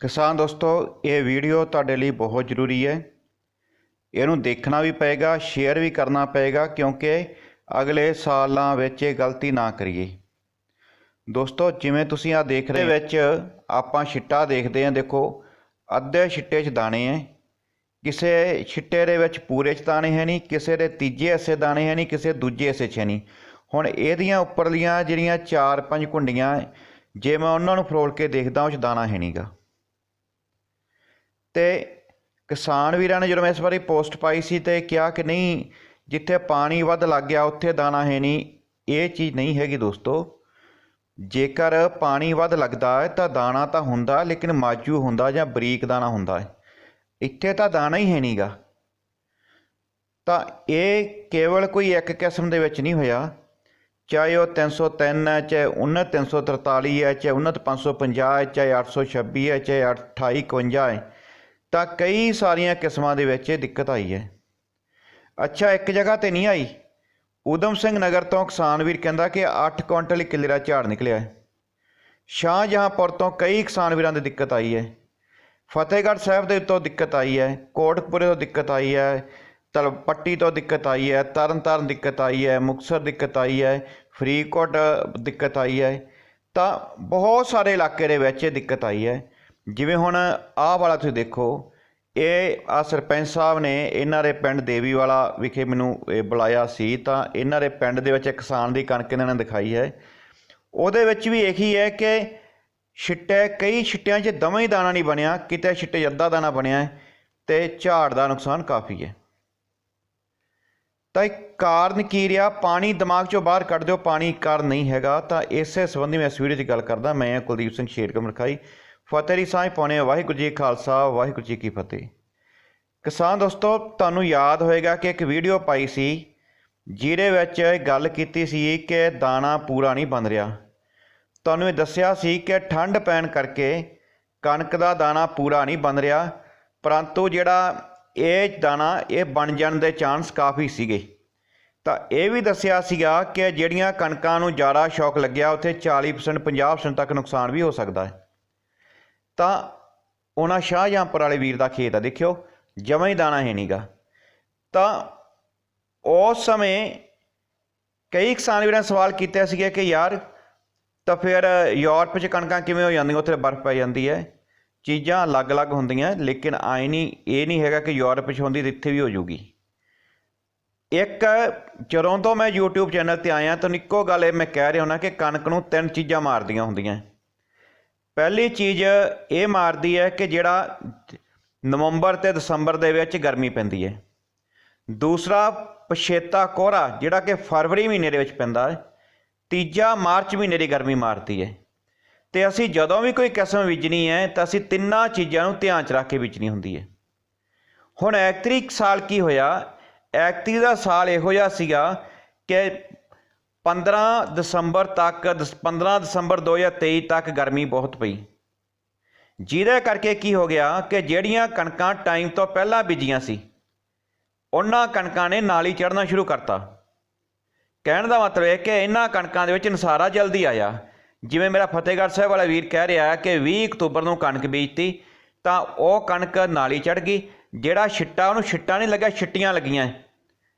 ਕਿਸਾਨ ਦੋਸਤੋ, ਇਹ ਵੀਡੀਓ ਤੁਹਾਡੇ ਲਈ ਬਹੁਤ ਜ਼ਰੂਰੀ ਹੈ। ਇਹਨੂੰ ਦੇਖਣਾ ਵੀ ਪਏਗਾ ਸ਼ੇਅਰ ਵੀ ਕਰਨਾ ਪਏਗਾ, ਕਿਉਂਕਿ ਅਗਲੇ ਸਾਲਾਂ ਵਿੱਚ ਇਹ ਗਲਤੀ ਨਾ ਕਰੀਏ। ਦੋਸਤੋ, ਜਿਵੇਂ ਤੁਸੀਂ ਆ ਦੇਖ ਰਹੇ ਵਿੱਚ ਆਪਾਂ ਛਿੱਟਾ ਦੇਖਦੇ ਹਾਂ। ਦੇਖੋ, ਅੱਧੇ ਛਿੱਟੇ 'ਚ ਦਾਣੇ ਹੈ। ਕਿਸੇ ਛਿੱਟੇ ਦੇ ਵਿੱਚ ਪੂਰੇ 'ਚ ਦਾਣੇ ਹੈ ਨਹੀਂ, ਕਿਸੇ ਦੇ ਤੀਜੇ ਹਿੱਸੇ ਦਾਣੇ ਹੈ ਨਹੀਂ, ਕਿਸੇ ਦੂਜੇ ਹਿੱਸੇ 'ਚ ਹੈ ਨਹੀਂ। ਹੁਣ ਇਹਦੀਆਂ ਉੱਪਰਲੀਆਂ ਜਿਹੜੀਆਂ 4-5 ਕੁੰਡੀਆਂ, ਜੇ ਮੈਂ ਉਹਨਾਂ ਨੂੰ ਫਰੋਲ ਕੇ ਦੇਖਦਾ, ਉਹ 'ਚ ਦਾਣਾ ਹੈ ਨਹੀਂਗਾ ਤੇ ਕਿਸਾਨ ਵੀਰਾਂ ਨੇ ਜਦੋਂ ਮੈਂ ਇਸ ਬਾਰੇ ਪੋਸਟ ਪਾਈ ਸੀ ਤੇ ਕਿਹਾ ਕਿ ਨਹੀਂ, ਜਿੱਥੇ ਪਾਣੀ ਵੱਧ ਲੱਗ ਗਿਆ, ਉੱਥੇ ਦਾਣਾ ਹੈ ਨਹੀਂ, ਇਹ ਚੀਜ਼ ਨਹੀਂ ਹੈਗੀ ਦੋਸਤੋ। ਜੇਕਰ ਪਾਣੀ ਵੱਧ ਲੱਗਦਾ ਹੈ ਤਾਂ ਦਾਣਾ ਤਾਂ ਹੁੰਦਾ, ਲੇਕਿਨ ਮਾਜੂ ਹੁੰਦਾ ਜਾਂ ਬਰੀਕ ਦਾਣਾ ਹੁੰਦਾ ਹੈ। ਇੱਥੇ ਤਾਂ ਦਾਣਾ ਹੀ ਹੈ ਨਹੀਂਗਾ। ਤਾਂ ਇਹ ਕੇਵਲ ਕੋਈ ਇੱਕ ਕਿਸਮ ਦੇ ਵਿੱਚ ਨਹੀਂ ਹੋਇਆ। ਚਾਹੇ ਉਹ 303 ਹੈ, ਚਾਹੇ 343 ਹੈ, ਚਾਹੇ 550 ਹੈ, ਚਾਹੇ 826 ਹੈ, ਚਾਹੇ 2851 ਹੈ। ਤਾਂ ਕਈ ਸਾਰੀਆਂ ਕਿਸਮਾਂ ਦੇ ਵਿੱਚ ਇਹ ਦਿੱਕਤ ਆਈ ਹੈ। ਅੱਛਾ, ਇੱਕ ਜਗ੍ਹਾ ਤੇ ਨਹੀਂ ਆਈ। ਊਧਮ ਸਿੰਘ ਨਗਰ ਤੋਂ ਕਿਸਾਨ ਵੀਰ ਕਹਿੰਦਾ ਕਿ 8 ਕੁਇੰਟਲ ਕਿੱਲੇ ਦਾ ਝਾੜ ਨਿਕਲਿਆ ਹੈ। ਸ਼ਾਹਜਹਾਂਪੁਰ ਤੋਂ ਕਈ ਕਿਸਾਨ ਵੀਰਾਂ ਦੀ ਦਿੱਕਤ ਆਈ ਹੈ। ਫਤਿਹਗੜ੍ਹ ਸਾਹਿਬ ਦੇ ਉੱਤੋਂ ਦਿੱਕਤ ਆਈ ਹੈ। ਕੋਟਕਪੁਰੇ ਤੋਂ ਦਿੱਕਤ ਆਈ ਹੈ। ਤਲਪੱਟੀ ਤੋਂ ਦਿੱਕਤ ਆਈ ਹੈ। ਤਰਨਤਾਰਨ ਦਿੱਕਤ ਆਈ ਹੈ। ਮੁਕਤਸਰ ਦਿੱਕਤ ਆਈ ਹੈ। ਫਰੀਦਕੋਟ ਦਿੱਕਤ ਆਈ ਹੈ। ਤਾਂ ਬਹੁਤ ਸਾਰੇ ਇਲਾਕੇ ਦੇ ਵਿੱਚ ਇਹ ਦਿੱਕਤ ਆਈ ਹੈ। ਜਿਵੇਂ ਹੁਣ ਆਹ ਵਾਲਾ ਤੁਸੀਂ ਦੇਖੋ, ਇਹ ਆ ਸਰਪੰਚ ਸਾਹਿਬ ਨੇ ਇਹਨਾਂ ਦੇ ਪਿੰਡ ਦੇਵੀ ਵਾਲਾ ਵਿਖੇ ਮੈਨੂੰ ਇਹ ਬੁਲਾਇਆ ਸੀ, ਤਾਂ ਇਹਨਾਂ ਦੇ ਪਿੰਡ ਦੇ ਵਿੱਚ ਇੱਕ ਕਿਸਾਨ ਦੀ ਕਣਕ ਇਹਨਾਂ ਨੇ ਦਿਖਾਈ ਹੈ। ਉਹਦੇ ਵਿੱਚ ਵੀ ਇਹੀ ਹੈ ਕਿ ਛਿੱਟੇ, ਕਈ ਛਿੱਟਿਆਂ 'ਚ ਦਵਾਂ ਹੀ ਦਾਣਾ ਨਹੀਂ ਬਣਿਆ, ਕਿਤੇ ਛਿੱਟੇ ਅੱਧਾ ਦਾਣਾ ਬਣਿਆ ਹੈ ਤੇ ਝਾੜ ਦਾ ਨੁਕਸਾਨ ਕਾਫੀ ਹੈ। ਤਾਂ ਇਹ ਕਾਰਨ ਕੀ ਰਿਹਾ? ਪਾਣੀ ਦਿਮਾਗ 'ਚੋਂ ਬਾਹਰ ਕੱਢ ਦਿਓ, ਪਾਣੀ ਕਾਰਨ ਨਹੀਂ ਹੈਗਾ। ਤਾਂ ਇਸੇ ਸੰਬੰਧੀ ਮੈਂ ਇਸ ਵੀਡੀਓ 'ਚ ਗੱਲ ਕਰਦਾ, ਮੈਂ ਹਾਂ ਕੁਲਦੀਪ ਸਿੰਘ ਸ਼ੇਰਕਮ ਰਖਾਈ ਫਤਿਹ ਦੀ ਸਾਂਝ ਪਾਉਣੇ ਵਾਹਿਗੁਰੂ ਜੀ ਖਾਲਸਾ, ਵਾਹਿਗੁਰੂ ਜੀ ਕੀ ਫਤਿਹ। ਕਿਸਾਨ ਦੋਸਤੋ, ਤੁਹਾਨੂੰ ਯਾਦ ਹੋਏਗਾ ਕਿ ਇੱਕ ਵੀਡੀਓ ਪਾਈ ਸੀ, ਜਿਹਦੇ ਵਿੱਚ ਗੱਲ ਕੀਤੀ ਸੀ ਕਿ ਦਾਣਾ ਪੂਰਾ ਨਹੀਂ ਬਣ ਰਿਹਾ। ਤੁਹਾਨੂੰ ਇਹ ਦੱਸਿਆ ਸੀ ਕਿ ਠੰਡ ਪੈਣ ਕਰਕੇ ਕਣਕ ਦਾ ਦਾਣਾ ਪੂਰਾ ਨਹੀਂ ਬਣ ਰਿਹਾ, ਪਰੰਤੂ ਜਿਹੜਾ ਇਹ ਦਾਣਾ, ਇਹ ਬਣ ਜਾਣ ਦੇ ਚਾਂਸ ਕਾਫੀ ਸੀਗੇ। ਤਾਂ ਇਹ ਵੀ ਦੱਸਿਆ ਸੀਗਾ ਕਿ ਜਿਹੜੀਆਂ ਕਣਕਾਂ ਨੂੰ ਜ਼ਿਆਦਾ ਸ਼ੌਕ ਲੱਗਿਆ, ਉੱਥੇ 40% 50% ਤੱਕ ਨੁਕਸਾਨ ਵੀ ਹੋ ਸਕਦਾ ਹੈ। ਤਾਂ ਉਹਨਾਂ ਸ਼ਾਹਜਹਾਂਪੁਰ ਵਾਲੇ ਵੀਰ ਦਾ ਖੇਤ ਆ, ਦੇਖਿਓ, ਜਮਾਂ ਹੀ ਦਾਣਾ ਹੈ ਨਹੀਂਗਾ ਤਾਂ ਉਸ ਸਮੇਂ ਕਈ ਕਿਸਾਨ ਵੀਰਾਂ ਨੇ ਸਵਾਲ ਕੀਤਾ ਸੀਗਾ ਕਿ ਯਾਰ, ਤਾਂ ਫਿਰ ਯੂਰਪ 'ਚ ਕਣਕਾਂ ਕਿਵੇਂ ਹੋ ਜਾਂਦੀਆਂ? ਉੱਥੇ ਬਰਫ਼ ਪੈ ਜਾਂਦੀ ਹੈ। ਚੀਜ਼ਾਂ ਅਲੱਗ-ਅਲੱਗ ਹੁੰਦੀਆਂ, ਲੇਕਿਨ ਆਈ ਨਹੀਂ, ਇਹ ਨਹੀਂ ਹੈਗਾ ਕਿ ਯੂਰਪ 'ਚ ਹੁੰਦੀ ਤੇ ਇੱਥੇ ਵੀ ਹੋ ਜੂਗੀ ਇੱਕ, ਜਦੋਂ ਤੋਂ ਮੈਂ YouTube ਚੈਨਲ ਤੇ ਆਇਆ ਤਾਂ ਇੱਕੋ ਗੱਲ ਇਹ ਮੈਂ ਕਹਿ ਰਿਹਾ ਹਾਂ ਕਿ ਕਣਕ ਨੂੰ ਤਿੰਨ ਚੀਜ਼ਾਂ ਮਾਰਦੀਆਂ ਹੁੰਦੀਆਂ। ਪਹਿਲੀ ਚੀਜ਼ ਇਹ ਮਾਰਦੀ ਹੈ ਕਿ ਜਿਹੜਾ ਨਵੰਬਰ ਤੇ ਦਸੰਬਰ ਦੇ ਵਿੱਚ ਗਰਮੀ ਪੈਂਦੀ ਹੈ। ਦੂਸਰਾ, ਪਛੇਤਾ ਕੋਹਰਾ, ਜਿਹੜਾ ਕਿ ਫਰਵਰੀ ਮਹੀਨੇ ਦੇ ਵਿੱਚ ਪੈਂਦਾ ਹੈ। ਤੀਜਾ, ਮਾਰਚ ਮਹੀਨੇ ਦੀ ਗਰਮੀ ਮਾਰਦੀ ਹੈ। ਤੇ ਅਸੀਂ ਜਦੋਂ ਵੀ ਕੋਈ ਕਿਸਮ ਬੀਜਣੀ ਹੈ, ਤਾਂ ਅਸੀਂ ਤਿੰਨਾਂ ਚੀਜ਼ਾਂ ਨੂੰ ਧਿਆਨ 'ਚ ਰੱਖ ਕੇ ਬੀਜਣੀ ਹੁੰਦੀ ਹੈ। ਹੁਣ ਐਕਤਰੀ ਸਾਲ ਕੀ ਹੋਇਆ? ਐਕਤਰੀ ਦਾ ਸਾਲ ਇਹੋ ਜਿਹਾ ਸੀਗਾ ਕਿ 15 ਦਸੰਬਰ ਤੱਕ 15 ਦਸੰਬਰ 2023 ਤੱਕ ਗਰਮੀ ਬਹੁਤ ਪਈ। ਜਿਹਦੇ ਕਰਕੇ ਕੀ ਹੋ ਗਿਆ ਕਿ ਜਿਹੜੀਆਂ ਕਣਕਾਂ ਟਾਈਮ ਤੋਂ ਪਹਿਲਾਂ ਬੀਜੀਆਂ ਸੀ, ਉਹਨਾਂ ਕਣਕਾਂ ਨੇ ਨਾਲੀ ਚੜਨਾ ਸ਼ੁਰੂ ਕਰਤਾ। ਕਹਿਣ ਦਾ ਮਤਲਬ ਹੈ ਕਿ ਇਹਨਾਂ ਕਣਕਾਂ ਦੇ ਵਿੱਚ ਨਸਾਰਾ ਜਲਦੀ ਆਇਆ। ਜਿਵੇਂ ਮੇਰਾ ਫਤਿਹਗੜ੍ਹ ਸਾਹਿਬ ਵਾਲਾ ਵੀਰ ਕਹਿ ਰਿਹਾ ਕਿ 20 ਅਕਤੂਬਰ ਨੂੰ ਕਣਕ ਬੀਜਤੀ, ਤਾਂ ਉਹ ਕਣਕ ਨਾਲੀ ਚੜ ਗਈ। ਜਿਹੜਾ ਛਿੱਟਾ, ਉਹਨੂੰ ਛਿੱਟਾ ਨਹੀਂ ਲੱਗਾ ਛਿੱਟੀਆਂ ਲੱਗੀਆਂ।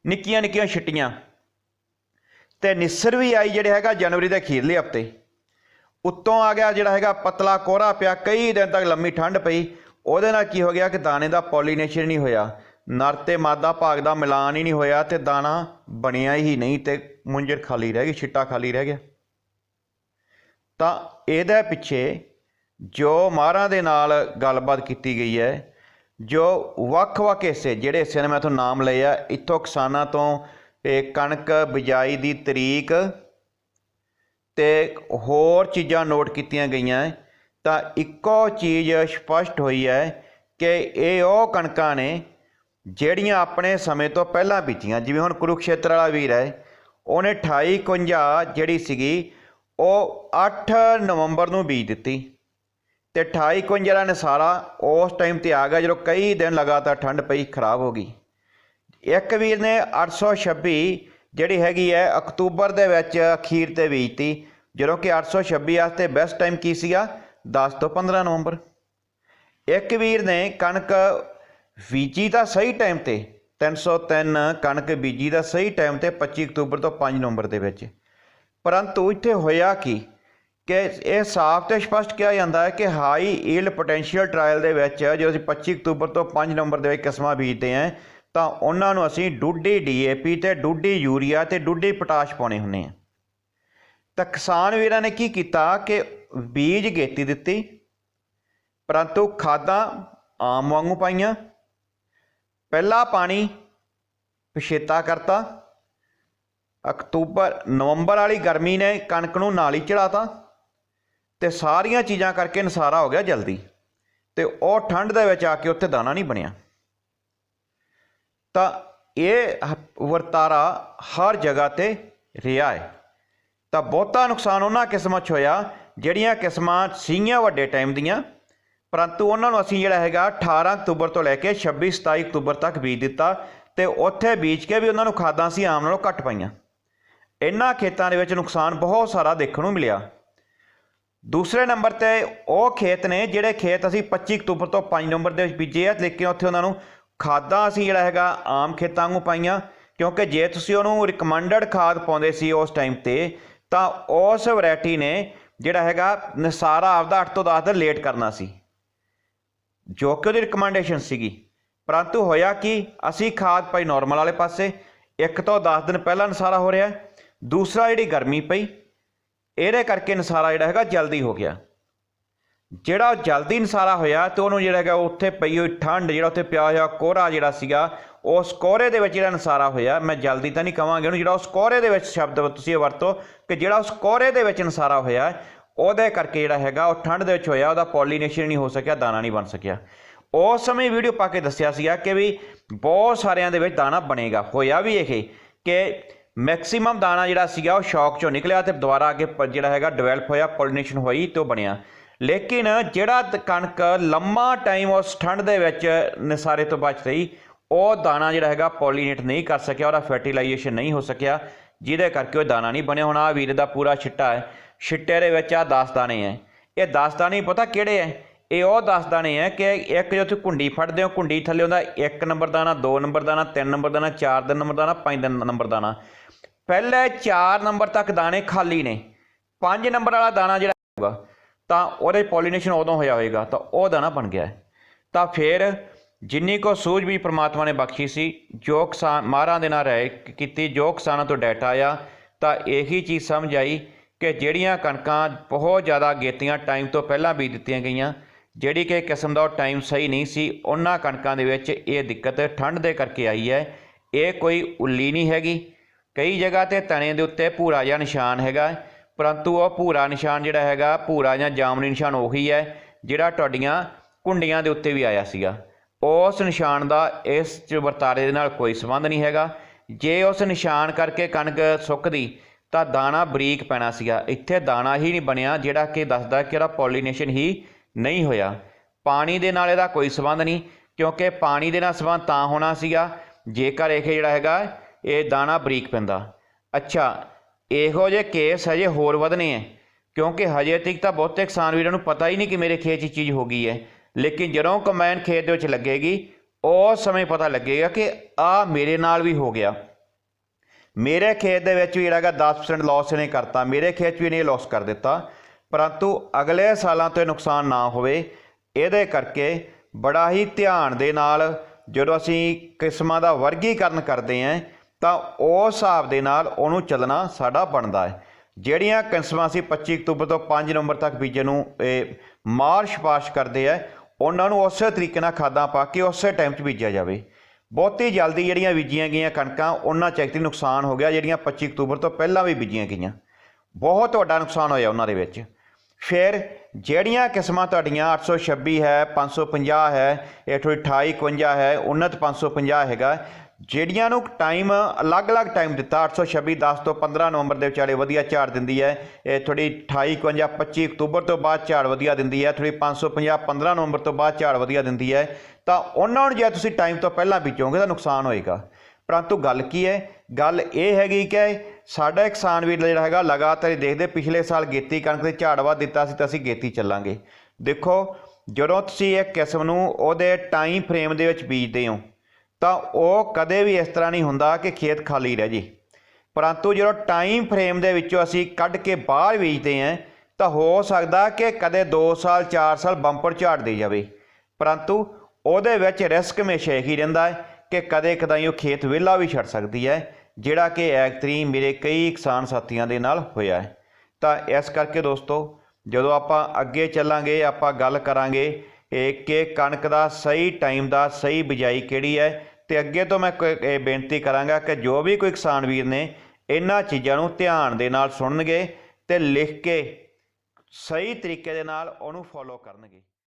ਨਿੱਕੀਆਂ ਨਿੱਕੀਆਂ ਛਿੱਟੀਆਂ। ਤੇ ਨਿਸਰ ਵੀ ਆਈ ਜਿਹੜੇ ਹੈਗਾ ਜਨਵਰੀ ਦੇ ਅਖੀਰਲੇ ਹਫ਼ਤੇ। ਉੱਤੋਂ ਆ ਗਿਆ ਜਿਹੜਾ ਹੈਗਾ ਪਤਲਾ ਕੋਹਰਾ ਪਿਆ, ਕਈ ਦਿਨ ਤੱਕ ਲੰਮੀ ਠੰਡ ਪਈ। ਉਹਦੇ ਨਾਲ ਕੀ ਹੋ ਗਿਆ ਕਿ ਦਾਣੇ ਦਾ ਪੋਲੀਨੇਸ਼ਨ ਨਹੀਂ ਹੋਇਆ। ਨਰ ਤੇ ਮਾਦਾ ਭਾਗ ਦਾ ਮਿਲਾਨ ਹੀ ਨਹੀਂ ਹੋਇਆ ਤੇ ਦਾਣਾ ਬਣਿਆ ਹੀ ਨਹੀਂ ਤੇ ਮੁੰਜਰ ਖਾਲੀ ਰਹਿ ਗਈ ਛਿੱਟਾ ਖਾਲੀ ਰਹਿ ਗਿਆ। ਤਾਂ ਇਹਦੇ ਪਿੱਛੇ ਜੋ ਮਾਰਾਂ ਦੇ ਨਾਲ ਗੱਲਬਾਤ ਕੀਤੀ ਗਈ ਹੈ, ਜੋ ਵੱਖ-ਵੱਖ ਹਿੱਸੇ, ਜਿਹੜੇ ਹਿੱਸੇ ਨੇ ਮੈਂ ਤੁਹਾਨੂੰ ਨਾਮ ਲਏ ਆ, ਇੱਥੋਂ ਕਿਸਾਨਾਂ ਤੋਂ ਇਹ ਕਣਕ ਬਿਜਾਈ ਦੀ ਤਰੀਕ ਤੇ ਹੋਰ ਚੀਜ਼ਾਂ ਨੋਟ ਕੀਤੀਆਂ ਗਈਆਂ। ਤਾਂ ਇੱਕੋ ਚੀਜ਼ ਸਪਸ਼ਟ ਹੋਈ ਹੈ ਕਿ ਇਹ ਉਹ ਕਣਕਾਂ ਨੇ ਜਿਹੜੀਆਂ ਆਪਣੇ ਸਮੇਂ ਤੋਂ ਪਹਿਲਾਂ ਬੀਜੀਆਂ। ਜਿਵੇਂ ਹੁਣ ਕੁਰੂਕਸ਼ੇਤਰ ਵਾਲਾ ਵੀਰ ਹੈ, ਉਹਨੇ 28 51 ਜਿਹੜੀ ਸੀਗੀ, ਉਹ 8 ਨਵੰਬਰ ਨੂੰ ਬੀਜ ਦਿੱਤੀ। ਤੇ 28 51 ਨੇ ਸਾਰਾ ਉਸ ਟਾਈਮ ਤੇ ਆ ਗਿਆ, ਜਦੋਂ ਕਈ ਦਿਨ ਲਗਾਤਾਰ ਠੰਡ ਪਈ, ਖਰਾਬ ਹੋ ਗਈ। ਇੱਕ ਵੀਰ ਨੇ 826 ਜਿਹੜੀ ਹੈਗੀ ਹੈ, ਅਕਤੂਬਰ ਦੇ ਵਿੱਚ ਅਖੀਰ ਤੇ ਬੀਜਤੀ ਜਦੋਂ ਕਿ 826 ਵਾਸਤੇ ਬੈਸਟ ਟਾਈਮ ਕੀ ਸੀਗਾ? 10 ਤੋਂ 15 ਨਵੰਬਰ। ਇੱਕ ਵੀਰ ਨੇ ਕਣਕ ਬੀਜੀ ਤਾਂ ਸਹੀ ਟਾਈਮ ਤੇ 303 ਕਣਕ ਬੀਜੀ ਦਾ ਸਹੀ ਟਾਈਮ ਤੇ 25 ਅਕਤੂਬਰ ਤੋਂ 5 ਨਵੰਬਰ ਦੇ ਵਿੱਚ। ਪਰੰਤੂ ਇੱਥੇ ਹੋਇਆ ਕੀ? ਕਿ ਇਹ ਸਾਫ਼ ਤੇ ਸਪਸ਼ਟ ਕਿਹਾ ਜਾਂਦਾ ਹੈ ਕਿ ਹਾਈ ਈਲਡ ਪੋਟੈਂਸ਼ੀਅਲ ਟ੍ਰਾਇਲ ਦੇ ਵਿੱਚ ਜਦੋਂ ਅਸੀਂ 25 ਅਕਤੂਬਰ ਤੋਂ 5 ਨਵੰਬਰ ਦੇ ਵਿੱਚ ਕਿਸਮਾਂ ਬੀਜਦੇ ਹਾਂ ਤਾਂ ਉਹਨਾਂ ਨੂੰ ਅਸੀਂ ਡੂਡੀ ਡੀਏਪੀ ਤੇ ਡੂਡੀ ਯੂਰੀਆ ਤੇ ਡੂਡੀ ਪੋਟਾਸ਼ ਪਾਉਣੇ ਹੁੰਦੇ ਆ। ਤਾਂ ਕਿਸਾਨ ਵੀਰਾਂ ਨੇ ਕੀ ਕੀਤਾ ਕਿ ਬੀਜ ਗੇਤੀ ਦਿੱਤੀ, ਪਰੰਤੂ ਖਾਦਾਂ ਆਮ ਵਾਂਗੂ ਪਾਈਆਂ, ਪਹਿਲਾ ਪਾਣੀ ਪਛੇਤਾ ਕਰਤਾ, ਅਕਤੂਬਰ, ਨਵੰਬਰ ਵਾਲੀ ਗਰਮੀ ਨੇ ਕਣਕ ਨੂੰ ਨਾਲ ਹੀ ਚੜਾਤਾ ਤੇ ਸਾਰੀਆਂ ਚੀਜ਼ਾਂ ਕਰਕੇ ਨਸਾਰਾ ਹੋ ਗਿਆ ਜਲਦੀ ਤੇ ਉਹ ਠੰਡ ਦੇ ਵਿੱਚ ਆ ਕੇ ਉੱਥੇ ਦਾਣਾ ਨਹੀਂ ਬਣਿਆ। ਤਾਂ ਇਹ ਵਰਤਾਰਾ ਹਰ ਜਗ੍ਹਾ ਤੇ ਰਿਹਾ ਹੈ। ਤਾਂ ਬਹੁਤਾ ਨੁਕਸਾਨ ਉਹਨਾਂ ਕਿਸਮਾਂ 'ਚ ਹੋਇਆ, ਜਿਹੜੀਆਂ ਕਿਸਮਾਂ ਸੀਗੀਆਂ ਵੱਡੇ ਟਾਈਮ ਦੀਆਂ। ਪਰੰਤੂ ਉਹਨਾਂ ਨੂੰ ਅਸੀਂ ਜਿਹੜਾ ਹੈਗਾ 18 ਅਕਤੂਬਰ ਤੋਂ ਲੈ ਕੇ 26 27 ਅਕਤੂਬਰ ਤੱਕ ਬੀਜ ਦਿੱਤਾ ਤੇ ਉੱਥੇ ਬੀਜ ਕੇ ਵੀ ਉਹਨਾਂ ਨੂੰ ਖਾਦਾਂ ਸੀ ਆਮ ਨਾਲੋਂ ਘੱਟ ਪਾਈਆਂ। ਇਹਨਾਂ ਖੇਤਾਂ ਦੇ ਵਿੱਚ ਨੁਕਸਾਨ ਬਹੁਤ ਸਾਰਾ ਦੇਖਣ ਨੂੰ ਮਿਲਿਆ। ਦੂਸਰੇ ਨੰਬਰ ਤੇ ਉਹ ਖੇਤ ਨੇ ਜਿਹੜੇ ਖੇਤ ਅਸੀਂ 25 ਅਕਤੂਬਰ ਤੋਂ 5 ਨਵੰਬਰ ਦੇ ਵਿੱਚ ਬੀਜੇ ਆ, ਲੇਕਿਨ ਉੱਥੇ ਉਹਨਾਂ ਨੂੰ ਖਾਦਾਂ ਅਸੀਂ ਜਿਹੜਾ ਹੈਗਾ, ਆਮ ਖੇਤਾਂ ਨੂੰ ਪਾਈਆਂ, ਕਿਉਂਕਿ ਜੇ ਤੁਸੀਂ ਉਹਨੂੰ ਰਿਕਮੈਂਡਡ ਖਾਦ ਪਾਉਂਦੇ ਸੀ ਉਸ ਟਾਈਮ ਤੇ, ਤਾਂ ਉਸ ਵੈਰਾਈਟੀ ਨੇ ਜਿਹੜਾ ਹੈਗਾ ਨਸਾਰਾ ਆਪਦਾ 8 ਤੋਂ 10 ਦਿਨ ਲੇਟ ਕਰਨਾ ਸੀ। ਜੋ ਕਿ ਉਹਦੀ ਰਿਕਮੈਂਡੇਸ਼ਨ ਸੀਗੀ। ਪਰੰਤੂ ਹੋਇਆ ਕਿ, ਅਸੀਂ ਖਾਦ ਪਾਈ ਨਾਰਮਲ ਵਾਲੇ ਪਾਸੇ, ਇੱਕ ਤੋਂ 10 ਦਿਨ ਪਹਿਲਾਂ ਨਸਾਰਾ ਹੋ ਰਿਹਾ, ਦੂਸਰਾ ਜਿਹੜੀ ਗਰਮੀ ਪਈ, ਇਹਦੇ ਕਰਕੇ ਨਸਾਰਾ ਜਿਹੜਾ ਹੈਗਾ ਜਲਦੀ ਹੋ ਗਿਆ। ਜਿਹੜਾ ਉਹ ਜਲਦੀ ਨਸਾਰਾ ਹੋਇਆ ਤੇ ਉਹਨੂੰ ਜਿਹੜਾ ਹੈਗਾ ਉੱਥੇ ਪਈ ਹੋਈ ਠੰਡ, ਜਿਹੜਾ ਉੱਥੇ ਪਿਆ ਹੋਇਆ ਕੋਹਰਾ ਜਿਹੜਾ ਸੀਗਾ, ਉਸ ਕੋਹਰੇ ਦੇ ਵਿੱਚ ਜਿਹੜਾ ਨਸਾਰਾ ਹੋਇਆ, ਮੈਂ ਜਲਦੀ ਤਾਂ ਨਹੀਂ ਕਵਾਂਗਾ ਉਹਨੂੰ ਜਿਹੜਾ ਉਸ ਕੋਹਰੇ ਦੇ ਵਿੱਚ ਸ਼ਬਦ ਤੁਸੀਂ ਇਹ ਵਰਤੋ ਕਿ ਜਿਹੜਾ ਉਸ ਕੋਹਰੇ ਦੇ ਵਿੱਚ ਨਸਾਰਾ ਹੋਇਆ, ਉਹਦੇ ਕਰਕੇ ਜਿਹੜਾ ਹੈਗਾ ਉਹ ਠੰਡ ਦੇ ਵਿੱਚ ਹੋਇਆ, ਉਹਦਾ ਪੋਲੀਨੇਸ਼ਨ ਨਹੀਂ ਹੋ ਸਕਿਆ, ਦਾਣਾ ਨਹੀਂ ਬਣ ਸਕਿਆ। ਉਸ ਸਮੇਂ ਵੀਡੀਓ ਪਾ ਕੇ ਦੱਸਿਆ ਸੀਗਾ ਕਿ ਵੀ ਬਹੁਤ ਸਾਰਿਆਂ ਦੇ ਵਿੱਚ ਦਾਣਾ ਬਣੇਗਾ, ਹੋਇਆ ਵੀ ਇਹ ਕਿ ਮੈਕਸਿਮਮ ਦਾਣਾ ਜਿਹੜਾ ਸੀਗਾ ਉਹ ਸ਼ੌਕ ਚੋਂ ਨਿਕਲਿਆ ਤੇ ਦੁਬਾਰਾ ਅੱਗੇ ਪ- ਜਿਹੜਾ ਹੈਗਾ ਡਿਵੈਲਪ ਹੋਇਆ, ਪੋਲੀਨੇਸ਼ਨ ਹੋਈ ਤੇ ਉਹ ਬਣਿਆ। ਲੇਕਿਨ ਜਿਹੜਾ ਕਣਕ ਲੰਮਾ ਟਾਈਮ ਉਸ ਠੰਡ ਦੇ ਵਿੱਚ ਨਿਸਾਰੇ ਤੋਂ ਬਚ ਰਹੀ, ਉਹ ਦਾਣਾ ਜਿਹੜਾ ਹੈਗਾ ਪੋਲੀਨੇਟ ਨਹੀਂ ਕਰ ਸਕਿਆ, ਉਹਦਾ ਫਰਟੀਲਾਈਜੇਸ਼ਨ ਨਹੀਂ ਹੋ ਸਕਿਆ। ਜਿਹਦੇ ਕਰਕੇ ਉਹ ਦਾਣਾ ਨਹੀਂ ਬਣਿਆ ਹੋਣਾ। ਆ ਵੀਰ ਦਾ ਪੂਰਾ ਛਿੱਟਾ ਹੈ। ਛਿੱਟੇ ਦੇ ਵਿੱਚ ਆ 10 ਦਾਣੇ ਹੈ। ਇਹ 10 ਦਾਣੇ ਪਤਾ ਕਿਹੜੇ ਹੈ? ਇਹ ਉਹ 10 ਦਾਣੇ ਹੈ ਕਿ ਇੱਕ ਜੋ ਤੁਸੀਂ ਕੁੰਡੀ ਫੜਦੇ ਹੋ ਕੁੰਡੀ ਥੱਲੇ ਹੁੰਦਾ 1 ਨੰਬਰ ਦਾਣਾ 2 ਨੰਬਰ ਦਾਣਾ 3 ਨੰਬਰ ਦਾਣਾ 4 ਨੰਬਰ ਦਾਣਾ 5 ਨੰਬਰ ਦਾਣਾ। ਪਹਿਲੇ 4 ਨੰਬਰ ਤੱਕ ਦਾਣੇ ਖਾਲੀ ਨੇ। 5 ਨੰਬਰ ਵਾਲਾ ਦਾਣਾ ਜਿਹੜਾ ਹੋਊਗਾ ਤਾਂ ਉਹਦੇ ਪੋਲੀਨੇਸ਼ਨ ਉਦੋਂ ਹੋਇਆ ਹੋਵੇਗਾ ਤਾਂ ਉਹ ਦਾਣਾ ਬਣ ਗਿਆ ਤਾਂ ਫਿਰ ਜਿੰਨੀ ਕੋ ਸੂਝ ਵੀ ਪ੍ਰਮਾਤਮਾ ਨੇ ਬਖਸ਼ੀ ਸੀ, ਜੋ ਕਿਸਾਨ ਮਾਰਾਂ ਦੇ ਨਾਲ ਰਹਿ ਕੀਤੀ, ਜੋ ਕਿਸਾਨਾਂ ਤੋਂ ਡਾਟਾ ਆਇਆ, ਤਾਂ ਇਹੀ ਚੀਜ਼ ਸਮਝ ਆਈ ਕਿ ਜਿਹੜੀਆਂ ਕਣਕਾਂ ਬਹੁਤ ਜ਼ਿਆਦਾ ਗੇਤੀਆਂ ਟਾਈਮ ਤੋਂ ਪਹਿਲਾਂ ਬੀਜ ਦਿੱਤੀਆਂ ਗਈਆਂ, ਜਿਹੜੀ ਕਿ ਕਿਸਮ ਦਾ ਉਹ ਟਾਈਮ ਸਹੀ ਨਹੀਂ ਸੀ, ਉਹਨਾਂ ਕਣਕਾਂ ਦੇ ਵਿੱਚ ਇਹ ਦਿੱਕਤ ਠੰਡ ਦੇ ਕਰਕੇ ਆਈ ਹੈ। ਇਹ ਕੋਈ ਉੱਲੀ ਨਹੀਂ ਹੈਗੀ। ਕਈ ਜਗ੍ਹਾ ਤੇ ਤਣੇ ਦੇ ਉੱਤੇ ਭੂਰਾ ਜਿਹਾ ਨਿਸ਼ਾਨ ਹੈਗਾ। ਪਰੰਤੂ ਉਹ ਭੂਰਾ ਨਿਸ਼ਾਨ ਜਿਹੜਾ ਹੈਗਾ, ਭੂਰਾ ਜਾਂ ਜਾਮਨੀ ਨਿਸ਼ਾਨ ਉਹੀ ਹੈ, ਜਿਹੜਾ ਤੁਹਾਡੀਆਂ ਕੁੰਡੀਆਂ ਦੇ ਉੱਤੇ ਵੀ ਆਇਆ ਸੀਗਾ। ਉਸ ਨਿਸ਼ਾਨ ਦਾ ਇਸ ਚ ਵਰਤਾਰੇ ਦੇ ਨਾਲ ਕੋਈ ਸੰਬੰਧ ਨਹੀਂ ਹੈਗਾ। ਜੇ ਉਸ ਨਿਸ਼ਾਨ ਕਰਕੇ ਕਣਕ ਸੁੱਕਦੀ, ਤਾਂ ਦਾਣਾ ਬਰੀਕ ਪੈਣਾ ਸੀਗਾ। ਇੱਥੇ ਦਾਣਾ ਹੀ ਨਹੀਂ ਬਣਿਆ, ਜਿਹੜਾ ਕਿ ਦੱਸਦਾ ਕਿ ਇਹਦਾ ਪੋਲੀਨੇਸ਼ਨ ਹੀ ਨਹੀਂ ਹੋਇਆ। ਪਾਣੀ ਦੇ ਨਾਲ ਇਹਦਾ ਕੋਈ ਸੰਬੰਧ ਨਹੀਂ, ਕਿਉਂਕਿ ਪਾਣੀ ਦੇ ਨਾਲ ਸੰਬੰਧ ਤਾਂ ਹੋਣਾ ਸੀਗਾ, ਜੇਕਰ ਇਹ ਜਿਹੜਾ ਹੈਗਾ, ਇਹ ਦਾਣਾ ਬਰੀਕ ਪੈਂਦਾ। ਅੱਛਾ ਇਹੋ ਜਿਹੇ ਕੇਸ ਹਜੇ ਹੋਰ ਵਧਣੇ ਹੈ ਕਿਉਂਕਿ ਹਜੇ ਤੱਕ ਤਾਂ ਬਹੁਤੇ ਕਿਸਾਨ ਵੀਰਾਂ ਨੂੰ ਪਤਾ ਹੀ ਨਹੀਂ ਕਿ ਮੇਰੇ ਖੇਤ 'ਚ ਚੀਜ਼ ਹੋ ਗਈ ਹੈ ਲੇਕਿਨ ਜਦੋਂ ਕੰਬਾਈਨ ਖੇਤ ਦੇ ਵਿੱਚ ਲੱਗੇਗੀ ਉਸ ਸਮੇਂ ਪਤਾ ਲੱਗੇਗਾ ਕਿ ਆ ਮੇਰੇ ਨਾਲ ਵੀ ਹੋ ਗਿਆ। ਮੇਰੇ ਖੇਤ ਦੇ ਵਿੱਚ ਵੀ ਜਿਹੜਾ ਹੈਗਾ 10% ਲਾਸ ਇਹਨੇ ਕਰਤਾ, ਮੇਰੇ ਖੇਤ 'ਚ ਵੀ ਇਹਨੇ ਲਾਸ ਕਰ ਦਿੱਤਾ। ਪਰੰਤੂ ਅਗਲੇ ਸਾਲਾਂ ਤੋਂ ਨੁਕਸਾਨ ਨਾ ਹੋਵੇ, ਇਹਦੇ ਕਰਕੇ ਬੜਾ ਹੀ ਧਿਆਨ ਦੇ ਨਾਲ ਜਦੋਂ ਅਸੀਂ ਕਿਸਮਾਂ ਦਾ ਵਰਗੀਕਰਨ ਕਰਦੇ ਹਾਂ ਤਾਂ ਉਸ ਹਿਸਾਬ ਦੇ ਨਾਲ ਉਹਨੂੰ ਚੱਲਣਾ ਸਾਡਾ ਬਣਦਾ ਹੈ। ਜਿਹੜੀਆਂ ਕਿਸਮਾਂ ਸੀ 25 ਅਕਤੂਬਰ ਤੋਂ 5 ਨਵੰਬਰ ਤੱਕ ਬੀਜੇ ਨੂੰ, ਇਹ ਮਾਰਸ਼ ਪਾਸ਼ ਕਰਦੇ ਆ, ਉਹਨਾਂ ਨੂੰ ਉਸੇ ਤਰੀਕੇ ਨਾਲ ਖਾਦਾਂ ਪਾ ਕੇ ਉਸੇ ਟਾਈਮ 'ਚ ਬੀਜਿਆ ਜਾਵੇ। ਬਹੁਤੀ ਜਲਦੀ ਜਿਹੜੀਆਂ ਬੀਜੀਆਂ ਗਈਆਂ ਕਣਕਾਂ, ਉਹਨਾਂ 'ਚ ਐਕਚੁਅਲੀ ਨੁਕਸਾਨ ਹੋ ਗਿਆ, ਜਿਹੜੀਆਂ 25 ਅਕਤੂਬਰ ਤੋਂ ਪਹਿਲਾਂ ਵੀ ਬੀਜੀਆਂ ਗਈਆਂ। ਬਹੁਤ ਵੱਡਾ ਨੁਕਸਾਨ ਹੋਇਆ ਉਹਨਾਂ ਦੇ ਵਿੱਚ। ਫਿਰ ਜਿਹੜੀਆਂ ਕਿਸਮਾਂ ਤੁਹਾਡੀਆਂ 826 ਹੈ 550 ਹੈ 828 51 ਹੈ 550 ਹੈਗਾ ਜਿਹੜੀਆਂ ਨੂੰ ਟਾਈਮ ਅਲੱਗ-ਅਲੱਗ ਟਾਈਮ ਦਿੱਤਾ 826 10 ਤੋਂ 15 ਨਵੰਬਰ ਦੇ ਵਿਚਾਲੇ ਵਧੀਆ ਝਾੜ ਦਿੰਦੀ ਹੈ। ਇਹ ਥੋੜੀ 28 51 25 ਅਕਤੂਬਰ ਤੋਂ ਬਾਅਦ ਝਾੜ ਵਧੀਆ ਦਿੰਦੀ ਹੈ। ਥੋੜੀ 550 15 ਨਵੰਬਰ ਤੋਂ ਬਾਅਦ ਝਾੜ ਵਧੀਆ ਦਿੰਦੀ ਹੈ। ਤਾਂ ਉਹਨਾਂ ਨੂੰ ਜੇ ਤੁਸੀਂ ਟਾਈਮ ਤੋਂ ਪਹਿਲਾਂ ਬੀਜੋਗੇ ਤਾਂ ਨੁਕਸਾਨ ਹੋਏਗਾ। ਪਰੰਤੂ ਗੱਲ ਕੀ ਹੈ? ਗੱਲ ਇਹ ਹੈਗੀ ਕਿ ਸਾਡਾ ਕਿਸਾਨ ਵੀਰ ਜਿਹੜਾ ਹੈਗਾ ਲਗਾਤਾਰ ਹੀ ਦੇਖਦੇ, ਪਿਛਲੇ ਸਾਲ ਗੇਤੀ ਕਣਕ ਦੇ ਝਾੜ ਵੱਧ ਦਿੱਤਾ ਸੀ ਤਾਂ ਅਸੀਂ ਗੇਤੀ ਚੱਲਾਂਗੇ। ਦੇਖੋ, ਜਦੋਂ ਤੁਸੀਂ ਇਹ ਕਿਸਮ ਨੂੰ ਉਹਦੇ ਟਾਈਮ ਫਰੇਮ ਦੇ ਵਿੱਚ ਬੀਜਦੇ ਹੋ ਤਾਂ ਉਹ ਕਦੇ ਵੀ ਇਸ ਤਰ੍ਹਾਂ ਨਹੀਂ ਹੁੰਦਾ ਕਿ ਖੇਤ ਖਾਲੀ ਰਹਿ ਜੇ। ਪਰੰਤੂ ਜਦੋਂ ਟਾਈਮ ਫਰੇਮ ਦੇ ਵਿੱਚੋਂ ਅਸੀਂ ਕੱਢ ਕੇ ਬਾਹਰ ਵੇਚਦੇ ਹਾਂ, ਤਾਂ ਹੋ ਸਕਦਾ ਕਿ ਕਦੇ 2 ਸਾਲ 4 ਸਾਲ ਬੰਪਰ ਝਾੜ ਦੇ ਜਾਵੇ। ਪਰੰਤੂ ਉਹਦੇ ਵਿੱਚ ਰਿਸਕ ਹਮੇਸ਼ਾ ਇਹੀ ਰਹਿੰਦਾ ਹੈ ਕਿ ਕਦੇ ਕਦਾਈ ਉਹ ਖੇਤ ਵਿਹਲਾ ਵੀ ਛੱਡ ਸਕਦੀ ਹੈ, ਜਿਹੜਾ ਕਿ ਐਕਤਰੀ ਮੇਰੇ ਕਈ ਕਿਸਾਨ ਸਾਥੀਆਂ ਦੇ ਨਾਲ ਹੋਇਆ ਹੈ। ਤਾਂ ਇਸ ਕਰਕੇ ਦੋਸਤੋ, ਜਦੋਂ ਆਪਾਂ ਅੱਗੇ ਚੱਲਾਂਗੇ, ਆਪਾਂ ਗੱਲ ਕਰਾਂਗੇ ਇਹ ਕਿ ਕਣਕ ਦਾ ਸਹੀ ਟਾਈਮ ਦਾ ਸਹੀ ਬਿਜਾਈ ਕਿਹੜੀ ਹੈ? ਤੇ ਅੱਗੇ ਤੋਂ ਮੈਂ ਕੋਈ- ਇਹ ਬੇਨਤੀ ਕਰਾਂਗਾ ਕਿ ਜੋ ਵੀ ਕੋਈ ਕਿਸਾਨ ਵੀਰ ਨੇ ਇਹਨਾਂ ਚੀਜ਼ਾਂ ਨੂੰ ਧਿਆਨ ਦੇ ਨਾਲ ਸੁਣਨਗੇ ਤੇ ਲਿਖ ਕੇ ਸਹੀ ਤਰੀਕੇ ਦੇ ਨਾਲ ਉਹਨੂੰ ਫੋਲੋ ਕਰਨਗੇ।